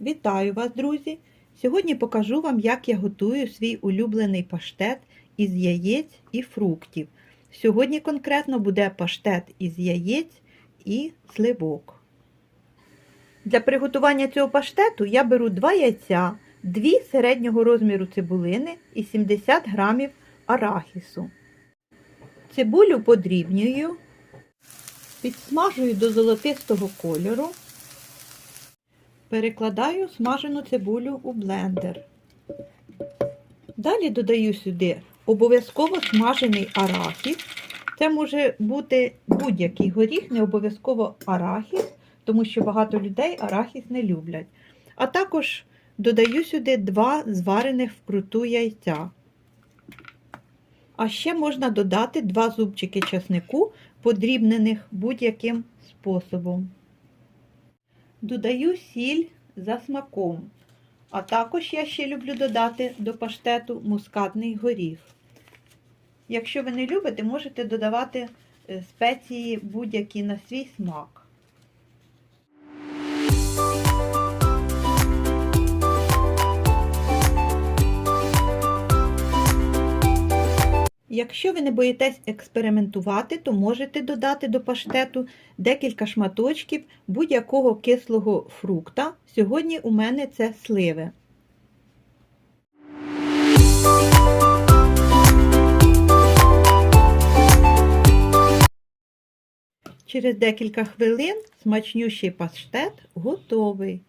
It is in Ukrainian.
Вітаю вас, друзі! Сьогодні покажу вам, як я готую свій улюблений паштет із яєць і фруктів. Сьогодні конкретно буде паштет із яєць і сливок. Для приготування цього паштету я беру 2 яйця, 2 середнього розміру цибулини і 70 грамів арахісу. Цибулю подрібнюю, підсмажую до золотистого кольору. Перекладаю смажену цибулю у блендер. Далі додаю сюди обов'язково смажений арахіс. Це може бути будь-який горіх, не обов'язково арахіс, тому що багато людей арахіс не люблять. А також додаю сюди два зварених вкруту яйця. А ще можна додати два зубчики часнику, подрібнених будь-яким способом. Додаю сіль за смаком. А також я ще люблю додати до паштету мускатний горіх. Якщо ви не любите, можете додавати е, спеції будь-які на свій смак. Якщо ви не боїтесь експериментувати, то можете додати до паштету декілька шматочків будь-якого кислого фрукта. Сьогодні у мене це сливи. Через декілька хвилин смачнющий паштет готовий.